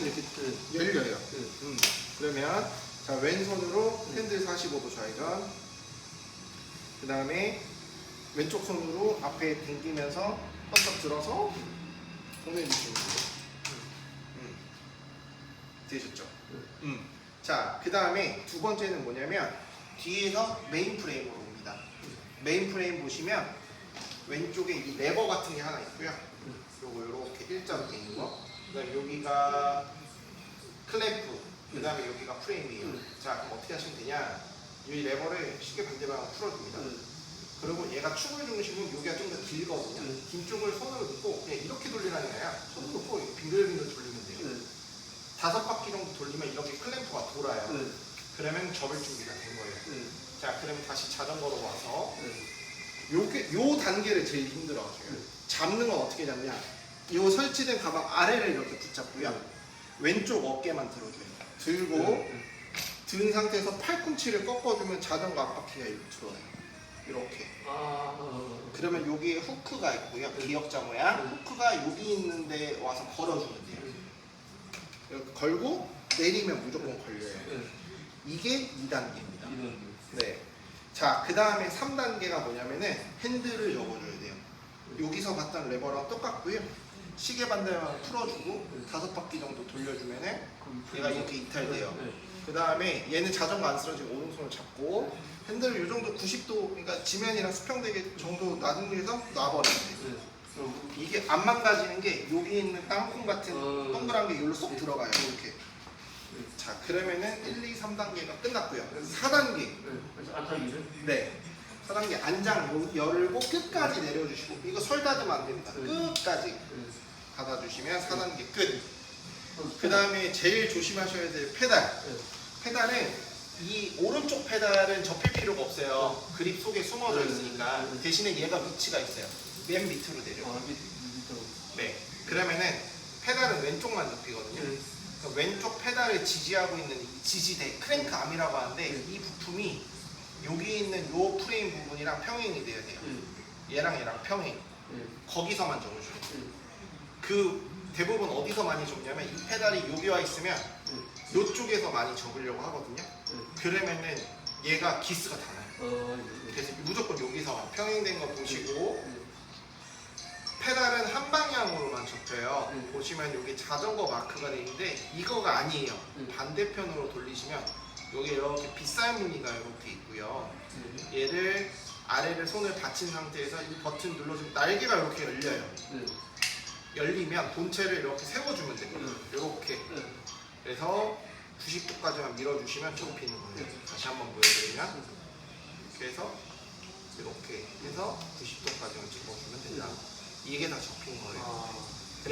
하면 이렇게 네. 열려요. 네. 음. 그러면 자 왼손으로 핸들 45도 좌회전. 그 다음에 왼쪽 손으로 앞에 당기면서 번쩍 들어서 보내주시면 돼요. 음. 되셨죠? 음. 자, 그 다음에 두 번째는 뭐냐면 뒤에서 메인 프레임으로 옵니다. 메인 프레임 보시면 왼쪽에 이 레버 같은 게 하나 있고요. 요거 요렇게 일자로 돼 있는 거. 그다음에 여기가 클램프. 그 다음에 여기가 프레임이에요. 음. 자, 그럼 어떻게 하시면 되냐? 이 레버를 쉽게 반대방향으로 풀어줍니다. 그리고 얘가 축을 중심은 여기가 좀 더 길거든요. 음. 긴 쪽을 손으로 넣고 그냥 이렇게 돌리라는 게 아니라 손으로 넣고 빙글빙글 돌리면 돼요. 다섯 바퀴 정도 돌리면 이렇게 클램프가 돌아요. 그러면 접을 준비가 된 거예요. 자, 그러면 다시 자전거로 와서 요게 요 단계를 제일 힘들어하셔요. 음. 잡는 건 어떻게 잡냐? 요 설치된 가방 아래를 이렇게 붙잡고요. 왼쪽 어깨만 들어줘요. 들고 든 상태에서 팔꿈치를 꺾어주면 자전거 앞바퀴가 이렇게 들어와요. 이렇게. 그러면 여기에 후크가 있고요. 음. 기역자 모양. 음. 후크가 여기 있는데 와서 걸어주면 돼요. 이렇게 걸고 내리면 무조건 걸려요. 이게 2단계입니다. 네. 자, 그 다음에 3단계가 뭐냐면은 핸들을 접어줘야 돼요. 여기서 봤던 레버랑 똑같고요. 시계 반대만 풀어주고 다섯 바퀴 정도 돌려주면은 얘가 이렇게 이탈돼요. 그 다음에 얘는 자전거 안 쓰러지고 오른손을 잡고 핸들을 이 정도 90도, 그러니까 지면이랑 수평되게 정도 낮은 데서 놔버리면 돼요. 이게 안 망가지는 게 여기 있는 땅콩 같은 어. 동그란 게 여기로 쏙 들어가요. 이렇게. 자, 그러면은 1, 2, 3단계가 끝났고요. 그래서 4단계. 안타기를? 네. 4단계 안장 요- 열고 끝까지 내려주시고 이거 설 닫으면 안 됩니다. 음. 끝까지 닫아주시면 4단계 끝. 그 다음에 제일 조심하셔야 될 페달. 페달은 이 오른쪽 페달은 접힐 필요가 없어요. 그립 속에 숨어져 있으니까 음. 대신에 얘가 위치가 있어요. 맨 밑으로 내려. 아, 네. 그러면은 페달은 왼쪽만 접히거든요. 그러니까 왼쪽 페달을 지지하고 있는 이 지지대 크랭크 암이라고 하는데 이 부품이 여기 있는 요 프레임 부분이랑 평행이 돼야 돼요. 얘랑 얘랑 평행. 거기서만 접으셔요. 그 대부분 어디서 많이 접냐면 이 페달이 여기 와 있으면 요쪽에서 많이 접으려고 하거든요. 그러면은 얘가 기스가 다 나요. 그래서 무조건 여기서 평행된 거 보시고 페달은 한 방향으로만 접혀요. 음. 보시면 여기 자전거 마크가 돼 있는데 이거가 아니에요. 음. 반대편으로 돌리시면 여기 이렇게 빗살 무늬가 이렇게 있고요. 얘를 아래를 손을 받친 상태에서 이 버튼 눌러주면 날개가 이렇게 열려요. 열리면 본체를 이렇게 세워주면 됩니다. 음. 이렇게 그래서 90도까지만 밀어주시면 접히는 거예요. 다시 한번 보여드리면 이렇게 해서 이렇게 해서 90도까지만 찍어주면 된다. 이게 다 접힌 거예요.